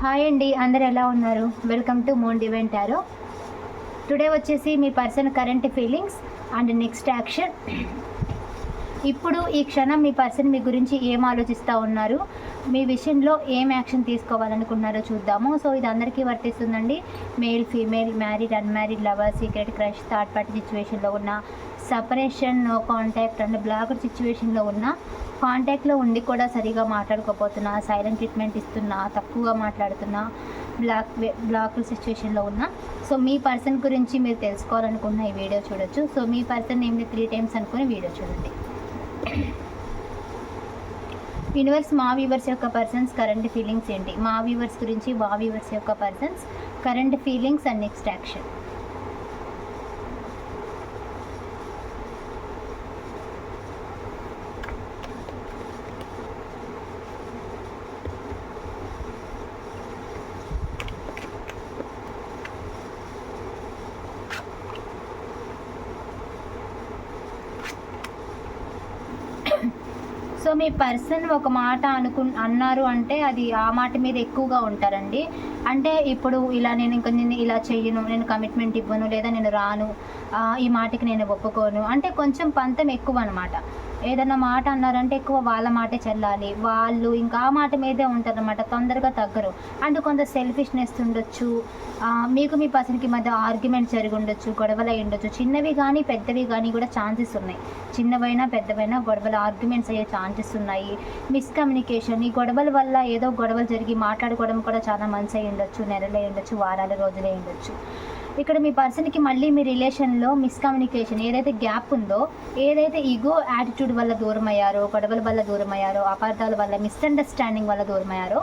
Hi అండి అందరు ఎలా ఉన్నారు? Welcome to moon divine tarot today వచ్చేసి మీ person current feelings and next action ఇప్పుడు ఈ క్షణం మీ పర్సన్ మీ గురించి ఏం ఆలోచిస్తూ ఉన్నారు? మీ విషయంలో ఏం యాక్షన్ తీసుకోవాలనుకున్నారో చూద్దాము. సో ఇది అందరికీ వర్తిస్తుందండి. Male female married unmarried lover secret crush third party సిచ్యువేషన్లో ఉన్న separation no contact and blocked సిచ్యువేషన్లో ఉన్న కాంటాక్ట్లో ఉండి కూడా సరిగా మాట్లాడుకోపోతున్నా సైలెంట్ ట్రీట్మెంట్ ఇస్తున్నా తక్కువగా మాట్లాడుతున్నా బ్లాక్ బ్లాక్ సిచ్యువేషన్లో ఉన్న. సో మీ పర్సన్ గురించి మీరు తెలుసుకోవాలనుకున్న ఈ వీడియో చూడొచ్చు. సో మీ పర్సన్ నేమ్ని త్రీ టైమ్స్ అనుకుని వీడియో చూడండి. యూనివర్స్ మా వ్యూవర్స్ యొక్క పర్సన్స్ కరెంట్ ఫీలింగ్స్ ఏంటి? మా వ్యూవర్స్ గురించి మా వ్యూవర్స్ యొక్క persons current feelings and next action so person ఒక మాట అనుకు అన్నారు అంటే అది ఆ మాట మీద ఎక్కువగా ఉంటారండి. అంటే ఇప్పుడు ఇలా నేను ఇంకా నేను ఇలా చెయ్యను నేను కమిట్మెంట్ ఇవ్వను లేదా నేను రాను ఈ మాటకి నేను ఒప్పుకోను. అంటే కొంచెం పంతం ఎక్కువ అనమాట ఏదైనా మాట అన్నారంటే ఎక్కువ వాళ్ళ మాటే చెల్లాలి. వాళ్ళు ఇంకా ఆ మాట మీదే ఉంటారనమాట తొందరగా తగ్గరు. అండ్ కొంత సెల్ఫిష్నెస్ ఉండొచ్చు. మీకు మీ పర్సన్కి మధ్య ఆర్గ్యుమెంట్ జరిగి ఉండొచ్చు గొడవలు అయి ఉండొచ్చు. చిన్నవి కానీ పెద్దవి కానీ కూడా ఛాన్సెస్ ఉన్నాయి. చిన్నవైనా పెద్దవైనా గొడవలు ఆర్గ్యుమెంట్స్ అయ్యే ఛాన్సెస్ ఉన్నాయి. మిస్కమ్యూనికేషన్ ఈ గొడవల వల్ల ఏదో గొడవలు జరిగి మాట్లాడుకోవడం కూడా చాలా మంచి అయి ఉండొచ్చు నెలలు ఉండొచ్చు వారాలు రోజులే ఉండొచ్చు. ఇక్కడ మీ పర్సన్కి మళ్ళీ మీ రిలేషన్లో మిస్కమ్యూనికేషన్ ఏదైతే గ్యాప్ ఉందో ఏదైతే ఈగో యాటిట్యూడ్ వల్ల దూరం అయ్యారో గొడవల వల్ల దూరం అయ్యారో అపార్థాల వల్ల మిస్అండర్స్టాండింగ్ వల్ల దూరం అయ్యారో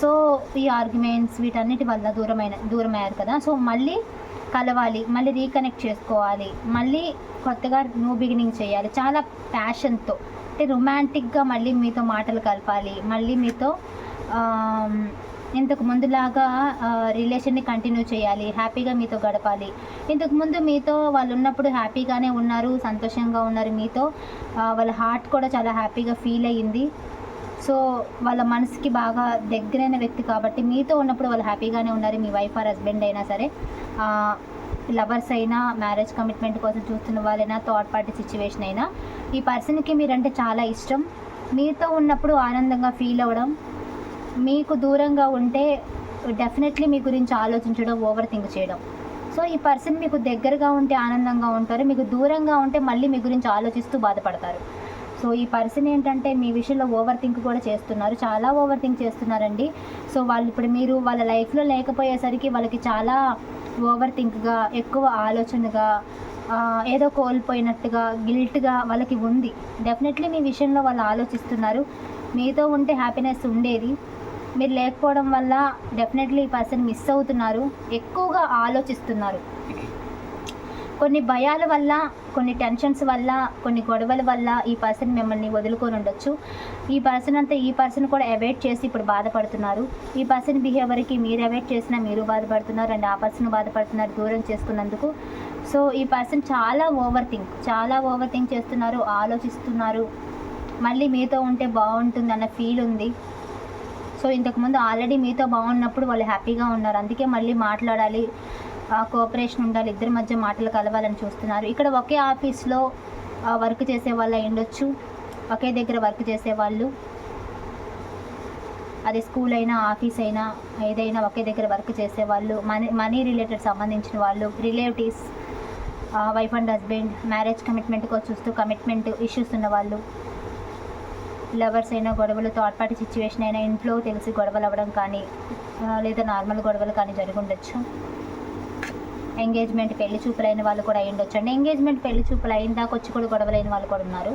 సో ఈ ఆర్గ్యుమెంట్స్ వీటన్నిటి వల్ల దూరమైన దూరం అయ్యారు కదా. సో మళ్ళీ కలవాలి మళ్ళీ రీకనెక్ట్ చేసుకోవాలి మళ్ళీ కొత్తగా న్యూ బిగినింగ్ చేయాలి. చాలా ప్యాషన్తో అంటే రొమాంటిక్గా మళ్ళీ మీతో మాటలు కలపాలి మళ్ళీ మీతో ఇంతకు ముందులాగా రిలేషన్ని కంటిన్యూ చేయాలి హ్యాపీగా మీతో గడపాలి. ఇంతకు ముందు మీతో వాళ్ళు ఉన్నప్పుడు హ్యాపీగానే ఉన్నారు సంతోషంగా ఉన్నారు మీతో. వాళ్ళ హార్ట్ కూడా చాలా హ్యాపీగా ఫీల్ అయ్యింది. సో వాళ్ళ మనసుకి బాగా దగ్గరైన వ్యక్తి కాబట్టి మీతో ఉన్నప్పుడు వాళ్ళు హ్యాపీగానే ఉన్నారు మీ వైఫ్ ఆర్ హస్బెండ్ అయినా సరే. లవర్స్ అయినా మ్యారేజ్ కమిట్మెంట్ కోసం చూస్తున్న వాళ్ళైనా థర్డ్ పార్టీ సిచ్యువేషన్ అయినా ఈ పర్సన్కి మీరంటే చాలా ఇష్టం. మీతో ఉన్నప్పుడు ఆనందంగా ఫీల్ అవ్వడం మీకు దూరంగా ఉంటే డెఫినెట్లీ మీ గురించి ఆలోచించడం ఓవర్ థింక్ చేయడం. సో ఈ పర్సన్ మీకు దగ్గరగా ఉంటే ఆనందంగా ఉంటారు మీకు దూరంగా ఉంటే మళ్ళీ మీ గురించి ఆలోచిస్తూ బాధపడతారు. సో ఈ పర్సన్ ఏంటంటే మీ విషయంలో ఓవర్ థింక్ కూడా చేస్తున్నారు చాలా ఓవర్ థింక్ చేస్తున్నారండి. సో వాళ్ళు ఇప్పుడు మీరు వాళ్ళ లైఫ్లో లేకపోయేసరికి వాళ్ళకి చాలా ఓవర్ థింక్గా ఎక్కువ ఆలోచనగా ఏదో కోల్పోయినట్టుగా గిల్ట్గా వాళ్ళకి ఉంది. డెఫినెట్లీ మీ విషయంలో వాళ్ళు ఆలోచిస్తున్నారు. మీతో ఉంటే హ్యాపీనెస్ ఉండేది. మీరు లేకపోవడం వల్ల డెఫినెట్లీ ఈ పర్సన్ మిస్ అవుతున్నారు. ఎక్కువగా ఆలోచిస్తున్నారు. కొన్ని భయాల వల్ల కొన్ని టెన్షన్స్ వల్ల కొన్ని గొడవల వల్ల ఈ పర్సన్ మిమ్మల్ని వదులుకొని ఉండొచ్చు. ఈ పర్సన్ అంతా ఈ పర్సన్ కూడా అవాయిడ్ చేసి ఇప్పుడు బాధపడుతున్నారు. ఈ పర్సన్ బిహేవియర్కి మీరు అవాయిడ్ చేసినా మీరు బాధపడుతున్నారు అండ్ ఆ పర్సన్ బాధపడుతున్నారు దూరం చేసుకున్నందుకు. సో ఈ పర్సన్ చాలా ఓవర్ థింక్ చాలా ఓవర్ థింక్ చేస్తున్నారు ఆలోచిస్తున్నారు. మళ్ళీ మీతో ఉంటే బాగుంటుంది అన్న ఫీల్ ఉంది. సో ఇంతకుముందు ఆల్రెడీ మీతో బాగున్నప్పుడు వాళ్ళు హ్యాపీగా ఉన్నారు. అందుకే మళ్ళీ మాట్లాడాలి. కోఆపరేషన్ ఉండాలి. ఇద్దరి మధ్య మాటలు కలవాలని చూస్తున్నారు. ఇక్కడ ఒకే ఆఫీస్లో వర్క్ చేసే వాళ్ళు అయి ఉండొచ్చు. ఒకే దగ్గర వర్క్ చేసే వాళ్ళు. అది స్కూల్ అయినా ఆఫీస్ అయినా ఏదైనా ఒకే దగ్గర వర్క్ చేసే వాళ్ళు. మనీ మనీ రిలేటెడ్ సంబంధించిన వాళ్ళు. Relatives wife and husband marriage కమిట్మెంట్గా చూస్తూ కమిట్మెంట్ ఇష్యూస్ ఉన్న వాళ్ళు. లవర్స్ అయినా గొడవలు థర్డ్ పార్టీ సిచ్యువేషన్ అయినా ఇంట్లో తెలిసి గొడవలు అవ్వడం కానీ లేదా నార్మల్ గొడవలు కానీ జరుగుండొచ్చు. ఎంగేజ్మెంట్ పెళ్ళి చూపులు అయిన వాళ్ళు కూడా అయ్యుండొచ్చు అండి ఎంగేజ్మెంట్ పెళ్ళి చూపులు అయిన దాకా వచ్చి కూడా గొడవలు అయిన వాళ్ళు కూడా ఉన్నారు.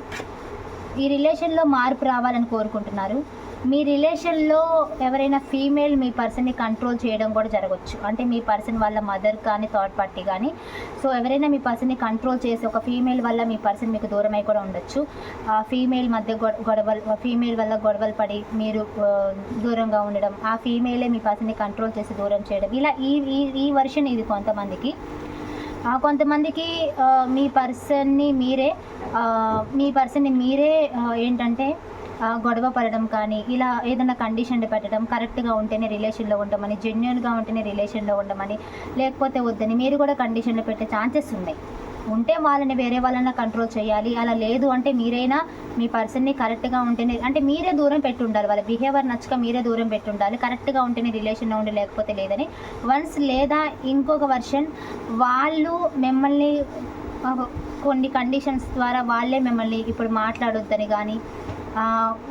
ఈ రిలేషన్లో మార్పు రావాలని కోరుకుంటున్నారు. మీ రిలేషన్లో ఎవరైనా ఫీమేల్ మీ పర్సన్ని కంట్రోల్ చేయడం కూడా జరగవచ్చు అంటే మీ పర్సన్ వాళ్ళ మదర్ కానీ థర్డ్ పార్టీ కానీ. సో ఎవరైనా మీ పర్సన్ని కంట్రోల్ చేసి ఒక ఫీమేల్ వల్ల మీ పర్సన్ మీకు దూరమై కూడా ఉండొచ్చు. ఆ ఫీమేల్ మధ్య గొడవలు ఫీమేల్ వల్ల గొడవలు పడి మీరు దూరంగా ఉండడం ఆ ఫీమేలే మీ పర్సన్ని కంట్రోల్ చేసి దూరం చేయడం. ఇలా ఈ ఈ ఈ వర్షన్ ఇది కొంతమందికి. కొంతమందికి మీ పర్సన్ని మీరే మీ పర్సన్ని మీరే ఏంటంటే గొడవ పడడం కానీ ఇలా ఏదైనా కండిషన్లు పెట్టడం కరెక్ట్గా ఉంటేనే రిలేషన్లో ఉండమని జెన్యున్గా ఉంటేనే రిలేషన్లో ఉండమని లేకపోతే వద్దని మీరు కూడా కండిషన్లు పెట్టే ఛాన్సెస్ ఉన్నాయి. ఉంటే వాళ్ళని వేరే వాళ్ళని కంట్రోల్ చేయాలి. అలా లేదు అంటే మీరైనా మీ పర్సన్ని కరెక్ట్గా ఉంటేనే అంటే మీరే దూరం పెట్టి ఉండాలి వాళ్ళ బిహేవియర్ నచ్చక మీరే దూరం పెట్టి ఉండాలి కరెక్ట్గా ఉంటేనే రిలేషన్లో ఉండి లేకపోతే లేదని. వన్స్ లేదా ఇంకొక వర్షన్ వాళ్ళు మిమ్మల్ని కొన్ని కండిషన్స్ ద్వారా వాళ్ళే మిమ్మల్ని ఇప్పుడు మాట్లాడొద్దని కానీ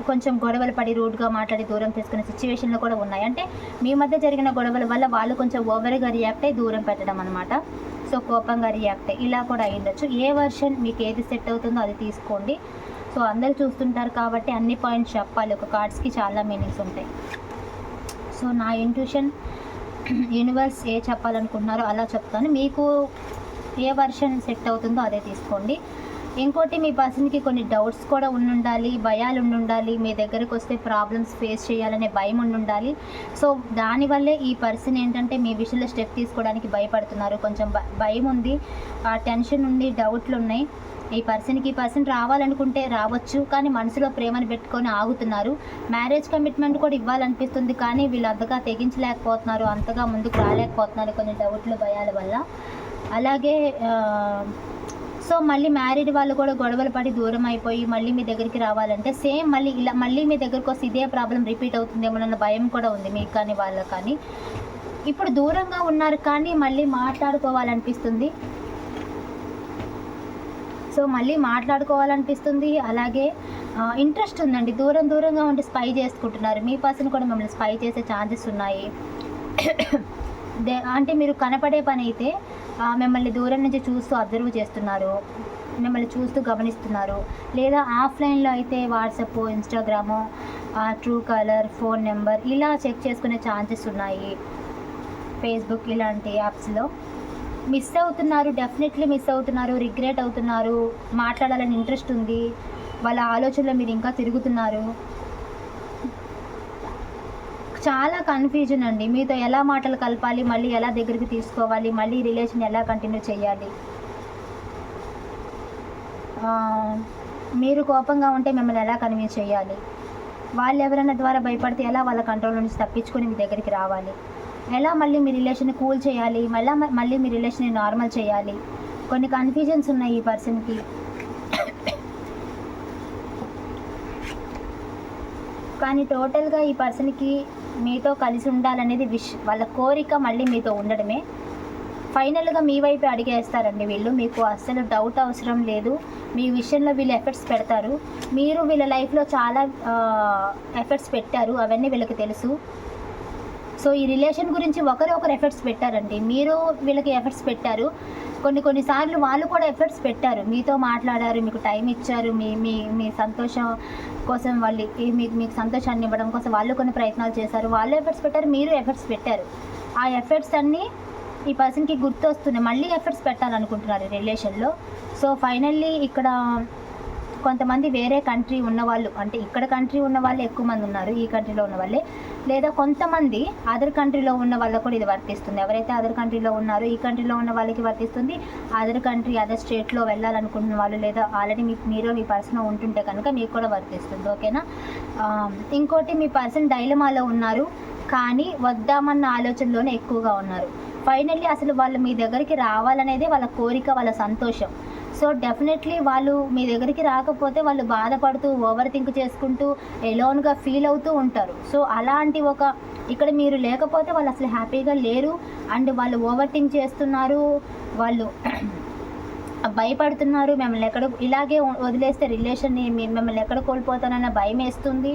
కొంచెం గొడవలు పడి రూడ్గా మాట్లాడి దూరం తీసుకునే సిచ్యువేషన్లు కూడా ఉన్నాయి. అంటే మీ మధ్య జరిగిన గొడవల వల్ల వాళ్ళు కొంచెం ఓవర్గా రియాక్ట్ అయ్యి దూరం పెట్టడం అనమాట సో కోపంగా రియాక్ట్ అయ్యి ఇలా కూడా అయ్యుండొచ్చు ఏ వర్షన్ మీకు ఏది సెట్ అవుతుందో అది తీసుకోండి. సో అందరు చూస్తుంటారు కాబట్టి అన్ని పాయింట్స్ చెప్పాలి. ఒక కార్డ్స్కి చాలా మీనింగ్స్ ఉంటాయి. సో నా ఇంట్యూషన్ యూనివర్స్ ఏ చెప్పాలనుకుంటున్నారో అలా చెప్తాను. మీకు ఏ వర్షన్ సెట్ అవుతుందో అదే తీసుకోండి. ఇంకోటి మీ పర్సన్కి కొన్ని డౌట్స్ కూడా ఉండాలి భయాలు ఉండాలి మీ దగ్గరకు వస్తే ప్రాబ్లమ్స్ ఫేస్ చేయాలనే భయం ఉండాలి సో దానివల్లే ఈ పర్సన్ ఏంటంటే మీ విషయంలో స్టెప్ తీసుకోవడానికి భయపడుతున్నారు. కొంచెం భ- భయం ఉంది ఆ టెన్షన్ ఉంది డౌట్లు ఉన్నాయి. ఈ పర్సన్కి ఈ పర్సన్ రావాలనుకుంటే రావచ్చు కానీ మనసులో ప్రేమను పెట్టుకొని ఆగుతున్నారు. మ్యారేజ్ కమిట్మెంట్ కూడా ఇవ్వాలనిపిస్తుంది కానీ వీళ్ళు అంతగా తెగించలేకపోతున్నారు అంతగా ముందుకు రాలేకపోతున్నారు కొన్ని డౌట్లు భయాల వల్ల. అలాగే సో మళ్ళీ మ్యారీడ్ వాళ్ళు కూడా గొడవలు పడి దూరం అయిపోయి మళ్ళీ మీ దగ్గరికి రావాలంటే సేమ్ మళ్ళీ ఇలా మళ్ళీ మీ దగ్గరకు వస్తే ఇదే ప్రాబ్లం రిపీట్ అవుతుందేమోనన్న భయం కూడా ఉంది మీకు కానీ వాళ్ళకి కానీ. ఇప్పుడు దూరంగా ఉన్నారు కానీ మళ్ళీ మాట్లాడుకోవాలనిపిస్తుంది. సో మళ్ళీ మాట్లాడుకోవాలనిపిస్తుంది. అలాగే ఇంట్రెస్ట్ ఉందండి. దూరం దూరంగా ఉండి స్పై చేసుకుంటున్నారు. మీ పర్సన్ కూడా మిమ్మల్ని స్పై చేసే ఛాన్సెస్ ఉన్నాయి. దే- అంటే మీరు కనపడే పని అయితే మిమ్మల్ని దూరం నుంచి చూస్తూ అబ్జర్వ్ చేస్తున్నారు. మిమ్మల్ని చూస్తూ గమనిస్తున్నారు. లేదా ఆఫ్లైన్లో అయితే WhatsApp Instagram Truecaller phone number ఇలా చెక్ చేసుకునే ఛాన్సెస్ ఉన్నాయి. ఫేస్బుక్ ఇలాంటి యాప్స్లో. మిస్ అవుతున్నారు డెఫినెట్లీ మిస్ అవుతున్నారు రిగ్రెట్ అవుతున్నారు మాట్లాడాలని ఇంట్రెస్ట్ ఉంది. వాళ్ళ ఆలోచనలో మీరు ఇంకా తిరుగుతున్నారు. చాలా కన్ఫ్యూజన్ అండి. మీతో ఎలా మాటలు కలపాలి మళ్ళీ ఎలా దగ్గరికి తీసుకోవాలి మళ్ళీ రిలేషన్ ఎలా కంటిన్యూ చేయాలి? మీరు కోపంగా ఉంటే మిమ్మల్ని ఎలా కన్విన్స్ చేయాలి? వాళ్ళు ఎవరైనా ద్వారా భయపడితే ఎలా వాళ్ళ కంట్రోల్ నుంచి తప్పించుకొని మీ దగ్గరికి రావాలి? ఎలా మళ్ళీ మీ రిలేషన్ కూల్ చేయాలి? మళ్ళీ మళ్ళీ మీ రిలేషన్ నార్మల్ చేయాలి? కొన్ని కన్ఫ్యూజన్స్ ఉన్నాయి ఈ పర్సన్కి కానీ టోటల్గా ఈ పర్సన్కి మీతో కలిసి ఉండాలనేది విష్ వాళ్ళ కోరిక మళ్ళీ మీతో ఉండడమే. ఫైనల్గా మీ వైపు అడిగేస్తారండి వీళ్ళు. మీకు అస్సలు డౌట్ అవసరం లేదు. మీ విషయంలో వీళ్ళు ఎఫర్ట్స్ పెడతారు. మీరు వీళ్ళ లైఫ్లో చాలా ఎఫర్ట్స్ పెట్టారు. అవన్నీ వీళ్ళకి తెలుసు. సో ఈ రిలేషన్ గురించి ఒకరు ఒకరు ఎఫర్ట్స్ పెట్టారండి. మీరు వీళ్ళకి ఎఫర్ట్స్ పెట్టారు. కొన్ని కొన్నిసార్లు వాళ్ళు కూడా ఎఫర్ట్స్ పెట్టారు. మీతో మాట్లాడారు మీకు టైం ఇచ్చారు మీ మీ మీ సంతోషం కోసం వాళ్ళు మీకు మీకు సంతోషాన్ని ఇవ్వడం కోసం వాళ్ళు కొన్ని ప్రయత్నాలు చేశారు. వాళ్ళు ఎఫర్ట్స్ పెట్టారు మీరు ఎఫర్ట్స్ పెట్టారు. ఆ ఎఫర్ట్స్ అన్నీ ఈ పర్సన్కి గుర్తొస్తున్నాయి. మళ్ళీ ఎఫర్ట్స్ పెట్టాలనుకుంటున్నారు రిలేషన్లో. సో ఫైనల్లీ ఇక్కడ కొంతమంది వేరే కంట్రీ ఉన్న వాళ్ళు అంటే ఇక్కడ కంట్రీ ఉన్న వాళ్ళు ఎక్కువ మంది ఉన్నారు ఈ కంట్రీలో ఉన్న వాళ్ళే. లేదా కొంతమంది అదర్ కంట్రీలో ఉన్న వాళ్ళకు కూడా ఇది వర్తిస్తుంది. ఎవరైతే అదర్ కంట్రీలో ఉన్నారో ఈ కంట్రీలో ఉన్న వాళ్ళకి వర్తిస్తుంది. అదర్ కంట్రీ అదర్ స్టేట్లో వెళ్ళాలనుకుంటున్న వాళ్ళు లేదా ఆల్రెడీ మీకు మీరు మీ పర్సన్ ఉంటుంటే కనుక మీకు కూడా వర్తిస్తుంది. ఓకేనా ఇంకోటి మీ పర్సన్ డైలమాలో ఉన్నారు కానీ వద్దామన్న ఆలోచనలోనే ఎక్కువగా ఉన్నారు. ఫైనల్లీ అసలు వాళ్ళు మీ దగ్గరికి రావాలనేదే వాళ్ళ కోరిక వాళ్ళ సంతోషం. సో డెఫినెట్లీ వాళ్ళు మీ దగ్గరికి రాకపోతే వాళ్ళు బాధపడుతూ ఓవర్ థింక్ చేసుకుంటూ ఎలోన్గా ఫీల్ అవుతూ ఉంటారు. సో అలాంటి ఒక ఇక్కడ మీరు లేకపోతే వాళ్ళు అసలు హ్యాపీగా లేరు. అండ్ వాళ్ళు ఓవర్ థింక్ చేస్తున్నారు. వాళ్ళు భయపడుతున్నారు. మిమ్మల్ని ఎక్కడ ఇలాగే వదిలేస్తే రిలేషన్ని మిమ్మల్ని ఎక్కడ కోల్పోతానన్న భయం వేస్తుంది.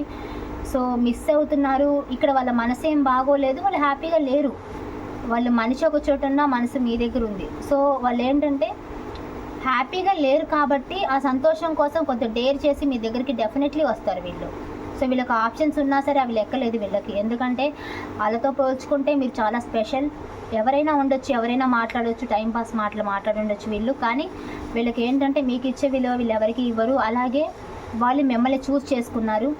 సో మిస్ అవుతున్నారు. ఇక్కడ వాళ్ళ మనసు ఏం బాగోలేదు. వాళ్ళు హ్యాపీగా లేరు. వాళ్ళు మనిషి ఒక చోట ఉన్న మనసు మీ దగ్గర ఉంది. సో వాళ్ళు ఏంటంటే హ్యాపీగా లేరు కాబట్టి ఆ సంతోషం కోసం కొంత డేర్ చేసి మీ దగ్గరికి డెఫినెట్లీ వస్తారు వీళ్ళు. సో వీళ్ళకి ఆప్షన్స్ ఉన్నా సరే అవి లెక్కలేదు వీళ్ళకి. ఎందుకంటే వాళ్ళతో పోల్చుకుంటే మీరు చాలా స్పెషల్. ఎవరైనా ఉండొచ్చు ఎవరైనా మాట్లాడవచ్చు టైంపాస్ మాటలు మాట్లాడుండొచ్చు వీళ్ళు. కానీ వీళ్ళకి ఏంటంటే మీకు ఇచ్చే విలువ వీళ్ళు ఎవరికి ఇవ్వరు. అలాగే వాళ్ళు మిమ్మల్ని చూస్ చేసుకున్నారు.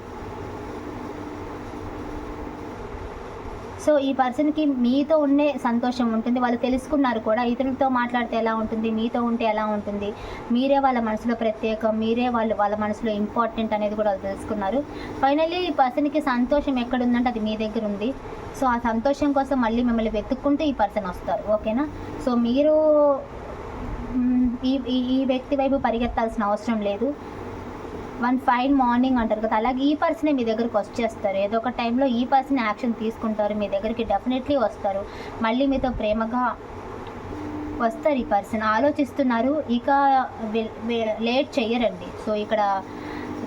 సో ఈ పర్సన్కి మీతో ఉండే సంతోషం ఉంటుంది. వాళ్ళు తెలుసుకున్నారు కూడా ఇతరులతో మాట్లాడితే ఎలా ఉంటుంది మీతో ఉంటే ఎలా ఉంటుంది. మీరే వాళ్ళ మనసులో ప్రత్యేకం మీరే వాళ్ళు వాళ్ళ మనసులో ఇంపార్టెంట్ అనేది కూడా వాళ్ళు తెలుసుకున్నారు. ఫైనల్లీ ఈ పర్సన్కి సంతోషం ఎక్కడ ఉందంటే అది మీ దగ్గర ఉంది. సో ఆ సంతోషం కోసం మళ్ళీ మిమ్మల్ని వెతుక్కుంటూ ఈ పర్సన్ వస్తారు. ఓకేనా? సో మీరు ఈ- ఈ వ్యక్తి వైపు పరిగెత్తాల్సిన అవసరం లేదు. వన్ ఫైన్ మార్నింగ్ అంటారు కదా అలాగే ఈ పర్సనే మీ దగ్గరికి వచ్చేస్తారు. ఏదో ఒక టైంలో ఈ పర్సన్ యాక్షన్ తీసుకుంటారు మీ దగ్గరికి డెఫినెట్లీ వస్తారు. మళ్ళీ మీతో ప్రేమగా వస్తారు ఈ పర్సన్. ఆలోచిస్తున్నారు ఇక లేట్ చేయరండి సో ఇక్కడ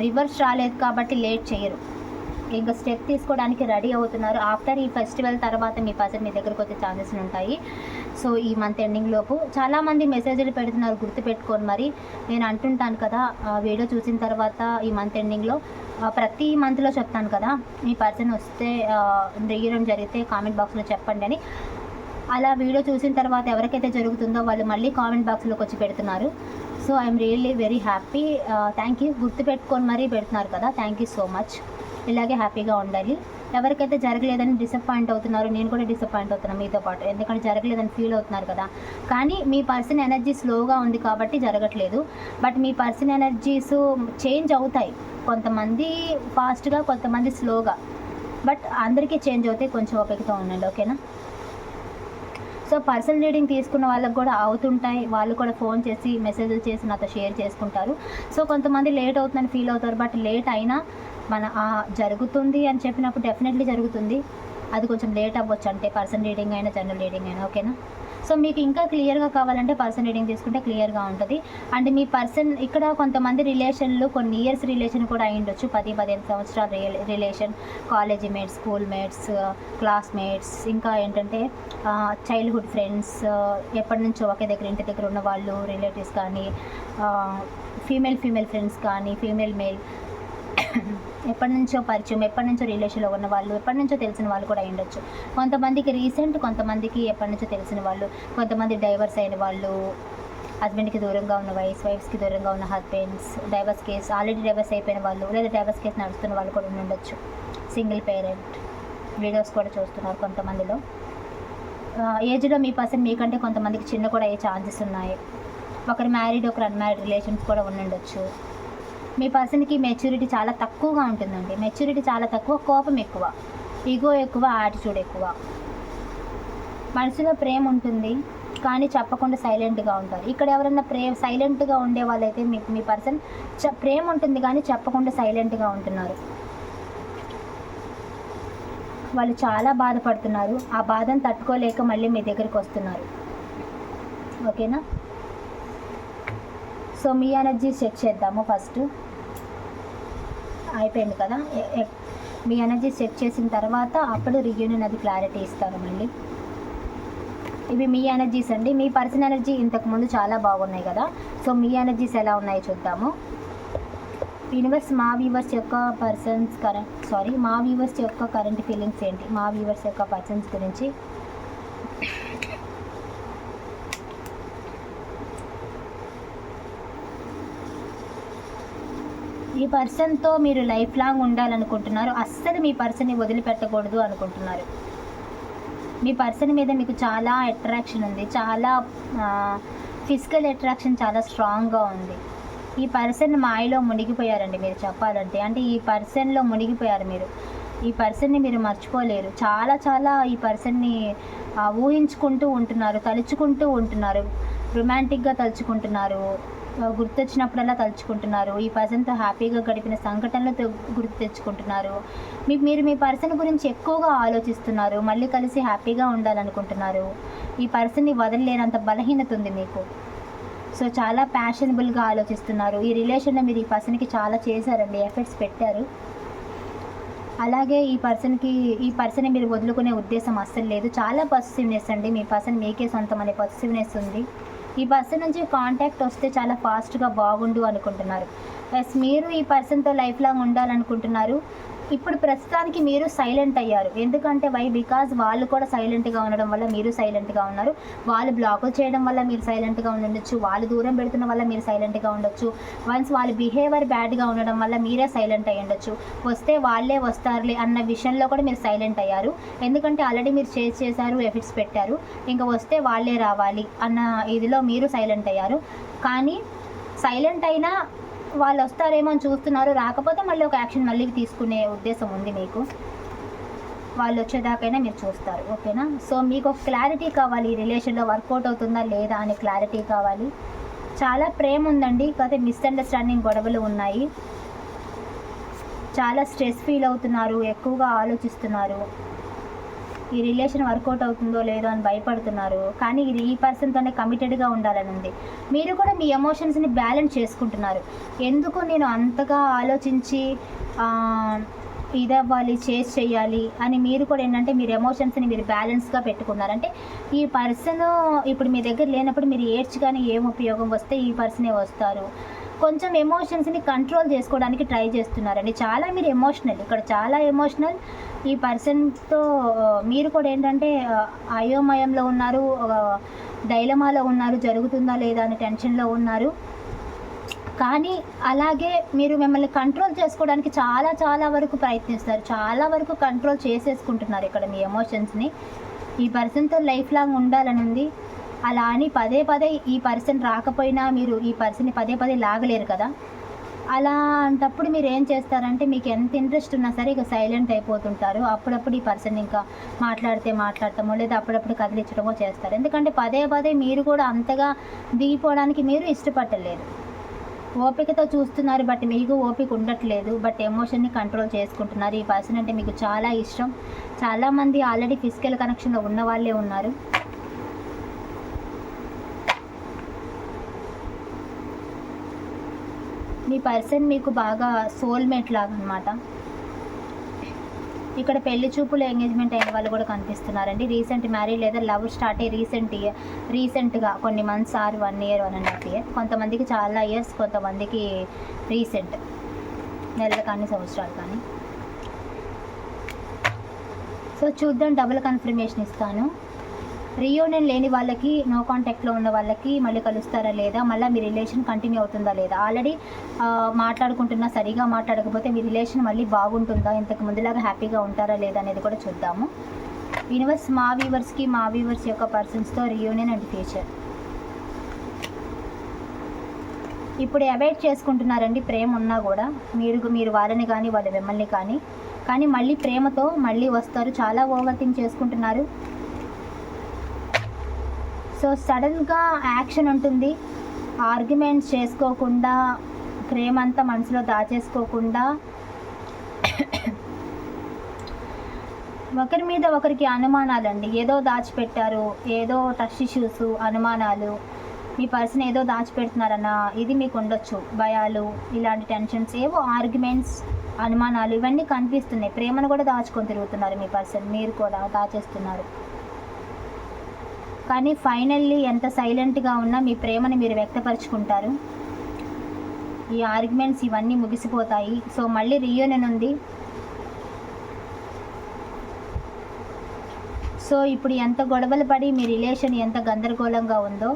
రివర్స్ రాలేదు కాబట్టి లేట్ చేయరు ఇంకా స్టెప్ తీసుకోవడానికి రెడీ అవుతున్నారు. ఆఫ్టర్ ఈ ఫెస్టివల్ తర్వాత మీ పర్సన్ మీ దగ్గరకు వచ్చే ఛాన్సెస్ ఉంటాయి. సో ఈ మంత్ ఎండింగ్ లోపు చాలామంది మెసేజ్లు పెడుతున్నారు గుర్తుపెట్టుకొని మరి. నేను అంటుంటాను కదా ఆ వీడియో చూసిన తర్వాత ఈ మంత్ ఎండింగ్లో ప్రతి మంత్లో చెప్తాను కదా మీ పర్సన్ వస్తే దిగడం జరిగితే కామెంట్ బాక్స్లో చెప్పండి అని. అలా వీడియో చూసిన తర్వాత ఎవరికైతే జరుగుతుందో వాళ్ళు మళ్ళీ కామెంట్ బాక్స్లోకి వచ్చి పెడుతున్నారు. So I'm really very happy thank you గుర్తుపెట్టుకొని మరీ పెడుతున్నారు కదా థ్యాంక్ యూ సో మచ్ ఇలాగే హ్యాపీగా ఉండాలి. ఎవరికైతే జరగలేదని డిసప్పాయింట్ అవుతున్నారు నేను కూడా డిసప్పాయింట్ అవుతున్నాను మీతో పాటు. ఎందుకంటే జరగలేదని ఫీల్ అవుతున్నారు కదా. కానీ మీ పర్సన్ ఎనర్జీ స్లోగా ఉంది కాబట్టి జరగట్లేదు. బట్ మీ పర్సన్ ఎనర్జీస్ చేంజ్ అవుతాయి. కొంతమంది ఫాస్ట్గా కొంతమంది స్లోగా బట్ అందరికీ చేంజ్ అవుతాయి. కొంచెం ఓపికతో ఉండండి ఓకేనా? సో పర్సనల్ రీడింగ్ తీసుకున్న వాళ్ళకి కూడా అవుతుంటాయి. వాళ్ళు కూడా ఫోన్ చేసి మెసేజ్లు చేసి నాతో షేర్ చేసుకుంటారు. సో కొంతమంది లేట్ అవుతుందని ఫీల్ అవుతారు. బట్ లేట్ అయినా మన జరుగుతుంది అని చెప్పినప్పుడు డెఫినెట్లీ జరుగుతుంది. అది కొంచెం లేట్ అవ్వచ్చు. అంటే పర్సన్ రీడింగ్ అయినా జనరల్ రీడింగ్ అయినా ఓకేనా సో మీకు ఇంకా క్లియర్గా కావాలంటే పర్సన్ రీడింగ్ తీసుకుంటే క్లియర్గా ఉంటుంది. అండ్ మీ పర్సన్ ఇక్కడ కొంతమంది రిలేషన్లు కొన్ని ఇయర్స్ రిలేషన్ కూడా అయి ఉండొచ్చు. పది పదిహేను సంవత్సరాల relation college mates school mates classmates ఇంకా ఏంటంటే చైల్డ్హుడ్ ఫ్రెండ్స్ ఎప్పటి నుంచో ఒకే దగ్గర ఇంటి దగ్గర ఉన్న వాళ్ళు రిలేటివ్స్ కానీ ఫీమేల్ ఫీమేల్ ఫ్రెండ్స్ కానీ ఫీమేల్ మేల్ ఎప్పటి నుంచో పరిచయం ఎప్పటి నుంచో రిలేషన్లో ఉన్న వాళ్ళు ఎప్పటి నుంచో తెలిసిన వాళ్ళు కూడా ఉండొచ్చు. కొంతమందికి రీసెంట్ కొంతమందికి ఎప్పటి నుంచో తెలిసిన వాళ్ళు కొంతమంది డైవర్స్ అయిన వాళ్ళు హస్బెండ్కి దూరంగా ఉన్న వైఫ్ వైఫ్స్కి దూరంగా ఉన్న husbands divorce case already divorce అయిపోయిన వాళ్ళు లేదా డైవర్స్ కేసు నడుస్తున్న వాళ్ళు కూడా ఉండి ఉండొచ్చు. సింగిల్ పేరెంట్ వీడియోస్ కూడా చూస్తున్నారు కొంతమందిలో. ఏజ్లో మీ పర్సన్ మీకంటే కొంతమందికి చిన్న కూడా అయ్యే ఛాన్సెస్ ఉన్నాయి. ఒకరు మ్యారీడ్ ఒకరు అన్మ్యారీడ్ రిలేషన్స్ కూడా ఉండుండొచ్చు మీ పర్సన్కి మెచ్యూరిటీ చాలా తక్కువగా ఉంటుందండి. మెచ్యూరిటీ చాలా తక్కువ కోపం ఎక్కువ ఈగో ఎక్కువ యాటిట్యూడ్ ఎక్కువ. మనసులో ప్రేమ ఉంటుంది కానీ చెప్పకుండా సైలెంట్గా ఉంటారు. ఇక్కడ ఎవరైనా ప్రే సైలెంట్గా ఉండే వాళ్ళైతే మీ మీ పర్సన్ చ ప్రేమ ఉంటుంది కానీ చెప్పకుండా సైలెంట్గా ఉంటున్నారు. వాళ్ళు చాలా బాధపడుతున్నారు. ఆ బాధను తట్టుకోలేక మళ్ళీ మీ దగ్గరికి వస్తున్నారు. ఓకేనా? సో మీ ఎనర్జీ చెక్ చేద్దాము ఫస్ట్. అయిపోయింది కదా. మీ ఎనర్జీ చెక్ చేసిన తర్వాత అప్పుడు రియూనియన్ అది క్లారిటీ ఇస్తాను మళ్ళీ. ఇవి మీ ఎనర్జీస్ అండి. మీ పర్సన్ ఎనర్జీ ఇంతకుముందు చాలా బాగున్నాయి కదా. సో మీ ఎనర్జీస్ ఎలా ఉన్నాయో చూద్దాము. యూనివర్స్ మా వ్యూవర్స్ యొక్క పర్సన్స్ కరెంట్ సారీ మా వ్యూవర్స్ యొక్క కరెంట్ ఫీలింగ్స్ ఏంటి? మా వ్యూవర్స్ యొక్క పర్సన్స్ గురించి ఈ పర్సన్తో మీరు లైఫ్ లాంగ్ ఉండాలనుకుంటున్నారు. అస్సలు మీ పర్సన్ని వదిలిపెట్టకూడదు అనుకుంటున్నారు. మీ పర్సన్ మీద మీకు చాలా అట్రాక్షన్ ఉంది. చాలా ఫిజికల్ అట్రాక్షన్ చాలా స్ట్రాంగ్గా ఉంది. ఈ పర్సన్ మాయలో మునిగిపోయారండి మీరు చెప్పాలంటే. అంటే ఈ పర్సన్లో మునిగిపోయారు మీరు. ఈ పర్సన్ని మీరు మర్చిపోలేరు. చాలా చాలా ఈ పర్సన్ని ఊహించుకుంటూ ఉంటున్నారు తలుచుకుంటూ ఉంటున్నారు. రొమాంటిక్గా తలుచుకుంటున్నారు. గుర్తొచ్చినప్పుడల్లా తలుచుకుంటున్నారు. ఈ పర్సన్తో హ్యాపీగా గడిపిన సంఘటనలు గుర్తు తెచ్చుకుంటున్నారు. మీ మీరు మీ పర్సన్ గురించి ఎక్కువగా ఆలోచిస్తున్నారు. మళ్ళీ కలిసి హ్యాపీగా ఉండాలనుకుంటున్నారు. ఈ పర్సన్ని వదలలేనంత బలహీనత ఉంది మీకు. సో చాలా ప్యాషనబుల్గా ఆలోచిస్తున్నారు. ఈ రిలేషన్లో మీరు ఈ పర్సన్కి చాలా చేశారండి. ఎఫర్ట్స్ పెట్టారు. అలాగే ఈ పర్సన్కి ఈ పర్సన్ మీరు వదులుకునే ఉద్దేశం అస్సలు లేదు. చాలా పాజిటివ్నెస్ అండి. మీ పర్సన్ మీకే సొంతం అనే పాజిటివ్నెస్ ఉంది. ఈ పర్సన్ నుంచి కాంటాక్ట్ వస్తే చాలా ఫాస్ట్గా బాగుండు అనుకుంటున్నారు. ఎస్ మీరు ఈ పర్సన్తో లైఫ్ లాంగ్ ఉండాలనుకుంటున్నారు. ఇప్పుడు ప్రస్తుతానికి మీరు సైలెంట్ అయ్యారు. ఎందుకంటే వై బికాజ్ వాళ్ళు కూడా సైలెంట్గా ఉండడం వల్ల మీరు సైలెంట్గా ఉన్నారు. వాళ్ళు బ్లాకులు చేయడం వల్ల మీరు సైలెంట్గా ఉండొచ్చు. వాళ్ళు దూరం పెడుతున్న వల్ల మీరు సైలెంట్గా ఉండొచ్చు. వన్స్ వాళ్ళ బిహేవియర్ బ్యాడ్గా ఉండడం వల్ల మీరే సైలెంట్ అయ్యి ఉండొచ్చు. వస్తే వాళ్ళే వస్తారులే అన్న విషయంలో కూడా మీరు సైలెంట్ అయ్యారు. ఎందుకంటే ఆల్రెడీ మీరు చేసి చేశారు ఎఫిట్స్ పెట్టారు. ఇంకా వస్తే వాళ్ళే రావాలి అన్న ఇదిలో మీరు సైలెంట్ అయ్యారు. కానీ సైలెంట్ అయినా వాళ్ళు వస్తారేమో అని చూస్తున్నారు. రాకపోతే మళ్ళీ ఒక యాక్షన్ మళ్ళీ తీసుకునే ఉద్దేశం ఉంది మీకు. వాళ్ళు వచ్చేదాకైనా మీరు చూస్తారు. ఓకేనా? సో మీకు ఒక క్లారిటీ కావాలి. ఈ రిలేషన్లో వర్కౌట్ అవుతుందా లేదా అనే క్లారిటీ కావాలి. చాలా ప్రేమ ఉందండి. కాకపోతే మిస్అండర్స్టాండింగ్ గొడవలు ఉన్నాయి. చాలా స్ట్రెస్ ఫీల్ అవుతున్నారు. ఎక్కువగా ఆలోచిస్తున్నారు. ఈ రిలేషన్ వర్కౌట్ అవుతుందో లేదో అని భయపడుతున్నారు. కానీ ఇది ఈ పర్సన్తోనే కమిటెడ్గా ఉండాలని ఉంది. మీరు కూడా మీ ఎమోషన్స్ని బ్యాలెన్స్ చేసుకుంటున్నారు. ఎందుకు నేను అంతగా ఆలోచించి ఇదవ్వాలి చేసి చేయాలి అని మీరు కూడా ఏంటంటే మీరు ఎమోషన్స్ని మీరు బ్యాలెన్స్గా పెట్టుకున్నారు. అంటే ఈ పర్సన్ ఇప్పుడు మీ దగ్గర లేనప్పుడు మీరు ఏడ్చి కానీ ఏం ఉపయోగం వస్తే ఈ పర్సనే వస్తారు. కొంచెం ఎమోషన్స్ని కంట్రోల్ చేసుకోవడానికి ట్రై చేస్తున్నారండి. చాలా మీరు ఎమోషనల్ ఇక్కడ చాలా ఎమోషనల్ ఈ పర్సన్తో మీరు కూడా ఏంటంటే అయోమయంలో ఉన్నారు డైలమాలో ఉన్నారు జరుగుతుందా లేదా అని టెన్షన్లో ఉన్నారు. కానీ అలాగే మీరు మిమ్మల్ని కంట్రోల్ చేసుకోవడానికి చాలా చాలా వరకు ప్రయత్నిస్తారు. చాలా వరకు కంట్రోల్ చేసేసుకుంటున్నారు ఇక్కడ మీ ఎమోషన్స్ని. ఈ పర్సన్తో లైఫ్ లాంగ్ ఉండాలని ఉంది. అలా అని పదే పదే ఈ పర్సన్ రాకపోయినా మీరు ఈ పర్సన్ని పదే పదే లాగలేరు కదా. అలాంటప్పుడు మీరు ఏం చేస్తారంటే మీకు ఎంత ఇంట్రెస్ట్ ఉన్నా సరే ఇక సైలెంట్ అయిపోతుంటారు. అప్పుడప్పుడు ఈ పర్సన్ ఇంకా మాట్లాడితే మాట్లాడటమో లేదా అప్పుడప్పుడు కదిలించడమో చేస్తారు. ఎందుకంటే పదే పదే మీరు కూడా అంతగా దిగిపోవడానికి మీరు ఇష్టపడలేదు ఓపికతో చూస్తున్నారు బట్ మీకు ఓపిక ఉండట్లేదు. బట్ ఎమోషన్ని కంట్రోల్ చేసుకుంటున్నారు. ఈ పర్సన్ అంటే మీకు చాలా ఇష్టం. చాలామంది ఆల్రెడీ ఫిజికల్ కనెక్షన్లో ఉన్న వాళ్ళే ఉన్నారు. మీ పర్సన్ మీకు బాగా సోల్మేట్ లాగా అనమాట ఇక్కడ పెళ్ళి చూపులు ఎంగేజ్మెంట్ అయిన వాళ్ళు కూడా కనిపిస్తున్నారండి. రీసెంట్ మ్యారేజ్ లేదా లవ్ స్టార్ట్ అయ్యి రీసెంట్ ఇయర్ రీసెంట్గా కొన్ని months or one year one and half year కొంతమందికి చాలా ఇయర్స్ కొంతమందికి రీసెంట్ నెలలు కానీ సంవత్సరాలు కానీ. సో చూద్దాం డబుల్ కన్ఫర్మేషన్ ఇస్తాను. రీయూనియన్ లేని వాళ్ళకి నో కాంటాక్ట్లో ఉన్న వాళ్ళకి మళ్ళీ కలుస్తారా లేదా? మళ్ళీ మీ రిలేషన్ కంటిన్యూ అవుతుందా లేదా? ఆల్రెడీ మాట్లాడుకుంటున్నా సరిగా మాట్లాడకపోతే మీ రిలేషన్ మళ్ళీ బాగుంటుందా? ఇంతకు ముందులాగా హ్యాపీగా ఉంటారా లేదా అనేది కూడా చూద్దాము. యూనివర్స్ మా వ్యూవర్స్కి మా వ్యూవర్స్ యొక్క పర్సన్స్తో రీయూనియన్ అండ్ ఫ్యూచర్ ఇప్పుడు అవాయిడ్ చేసుకుంటున్నారండి ప్రేమ ఉన్నా కూడా. మీరు మీరు వాళ్ళని కానీ వాళ్ళ మిమ్మల్ని కానీ. కానీ మళ్ళీ ప్రేమతో మళ్ళీ వస్తారు. చాలా ఓవర్ థింక్ చేసుకుంటున్నారు. సో సడన్గా యాక్షన్ ఉంటుంది. ఆర్గ్యుమెంట్స్ చేసుకోకుండా ప్రేమ అంతా మనసులో దాచేసుకోకుండా. ఒకరి మీద ఒకరికి అనుమానాలండి. ఏదో దాచిపెట్టారు ఏదో టచ్ ఇష్యూస్ అనుమానాలు. మీ పర్సన్ ఏదో దాచిపెడుతున్నారన్న ఇది మీకు ఉండొచ్చు. భయాలు ఇలాంటి టెన్షన్స్ ఏవో ఆర్గ్యుమెంట్స్ అనుమానాలు ఇవన్నీ కనిపిస్తున్నాయి. ప్రేమను కూడా దాచుకొని తిరుగుతున్నారు మీ పర్సన్ మీరు కూడా దాచేస్తున్నారు. కానీ ఫైనల్లీ ఎంత సైలెంట్గా ఉన్నా మీ ప్రేమని మీరు వ్యక్తపరుచుకుంటారు. ఈ ఆర్గ్యుమెంట్స్ ఇవన్నీ ముగిసిపోతాయి. సో మళ్ళీ రీయూనియన్ ఉంది. సో ఇప్పుడు ఎంత గొడవలు పడి మీ రిలేషన్ ఎంత గందరగోళంగా ఉందో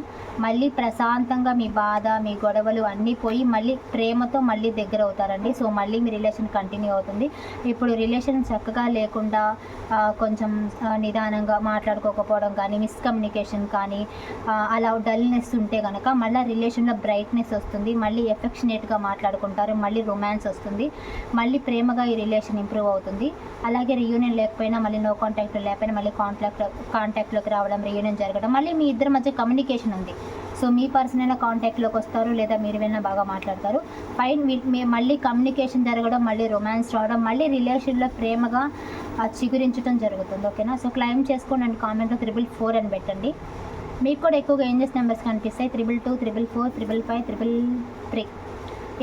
మళ్ళీ ప్రశాంతంగా మీ బాధ మీ గొడవలు అన్నీ పోయి మళ్ళీ ప్రేమతో మళ్ళీ దగ్గర అవుతారండి సో మళ్ళీ మీ రిలేషన్ కంటిన్యూ అవుతుంది. ఇప్పుడు రిలేషన్ చక్కగా లేకుండా కొంచెం నిదానంగా మాట్లాడుకోకపోవడం కానీ మిస్కమ్యూనికేషన్ కానీ అలా డల్నెస్ ఉంటే కనుక మళ్ళీ రిలేషన్లో బ్రైట్నెస్ వస్తుంది. మళ్ళీ ఎఫెక్షనేట్గా మాట్లాడుకుంటారు. మళ్ళీ రొమాన్స్ వస్తుంది. మళ్ళీ ప్రేమగా ఈ రిలేషన్ ఇంప్రూవ్ అవుతుంది. అలాగే రియూనియన్ లేకపోయినా మళ్ళీ నో కాంటాక్ట్ లేకపోయినా మళ్ళీ కాంటాక్ట్ కాంటాక్ట్లోకి రావడం రియూనియన్ జరగడం మళ్ళీ మీ ఇద్దరి మధ్య కమ్యూనికేషన్ ఉంది. సో మీ పర్సన్ అయినా కాంటాక్ట్లోకి వస్తారు లేదా మీరు వెళ్ళినా బాగా మాట్లాడతారు. ఫైన్ మళ్ళీ కమ్యూనికేషన్ జరగడం మళ్ళీ రొమాన్స్ రావడం మళ్ళీ రిలేషన్లో ప్రేమగా చిగురించడం జరుగుతుంది ఓకేనా సో క్లైమ్ చేసుకోండి అండ్ కామెంట్లో త్రిబుల్ ఫోర్ అని పెట్టండి. మీకు కూడా ఎక్కువగా ఏంజెస్ నెంబర్స్ కనిపిస్తాయి triple two triple four triple five triple three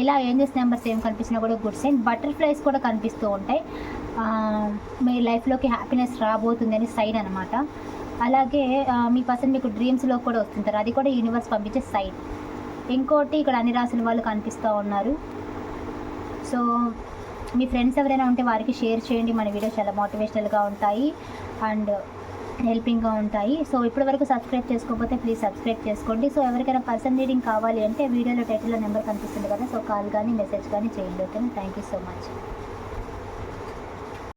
ఇలా ఏంజెస్ నెంబర్స్ ఏం కనిపించినా కూడా గుడ్ సైన్ బటర్ఫ్లైస్ కూడా కనిపిస్తూ ఉంటాయి. మీ లైఫ్లోకి హ్యాపీనెస్ రాబోతుంది అని సైన్ అనమాట అలాగే మీ పర్సన్ మీకు డ్రీమ్స్లో కూడా వస్తుంటారు. అది కూడా యూనివర్స్ పంపించే సైన్ ఇంకోటి ఇక్కడ అన్ని రాసిన వాళ్ళు కనిపిస్తూ ఉన్నారు. సో మీ ఫ్రెండ్స్ ఎవరైనా ఉంటే వారికి షేర్ చేయండి. మన వీడియోస్ చాలా మోటివేషనల్గా ఉంటాయి అండ్ హెల్పింగ్గా ఉంటాయి. సో ఇప్పటి వరకు సబ్స్క్రైబ్ చేసుకోకపోతే ప్లీజ్ సబ్స్క్రైబ్ చేసుకోండి. సో ఎవరికైనా పర్సన్ రీడింగ్ కావాలి అంటే వీడియోలో టైటిల్లో నెంబర్ కనిపిస్తుంది కదా. సో కాల్ కానీ మెసేజ్ కానీ చేయండి. ఓకేనా థ్యాంక్ యూ సో మచ్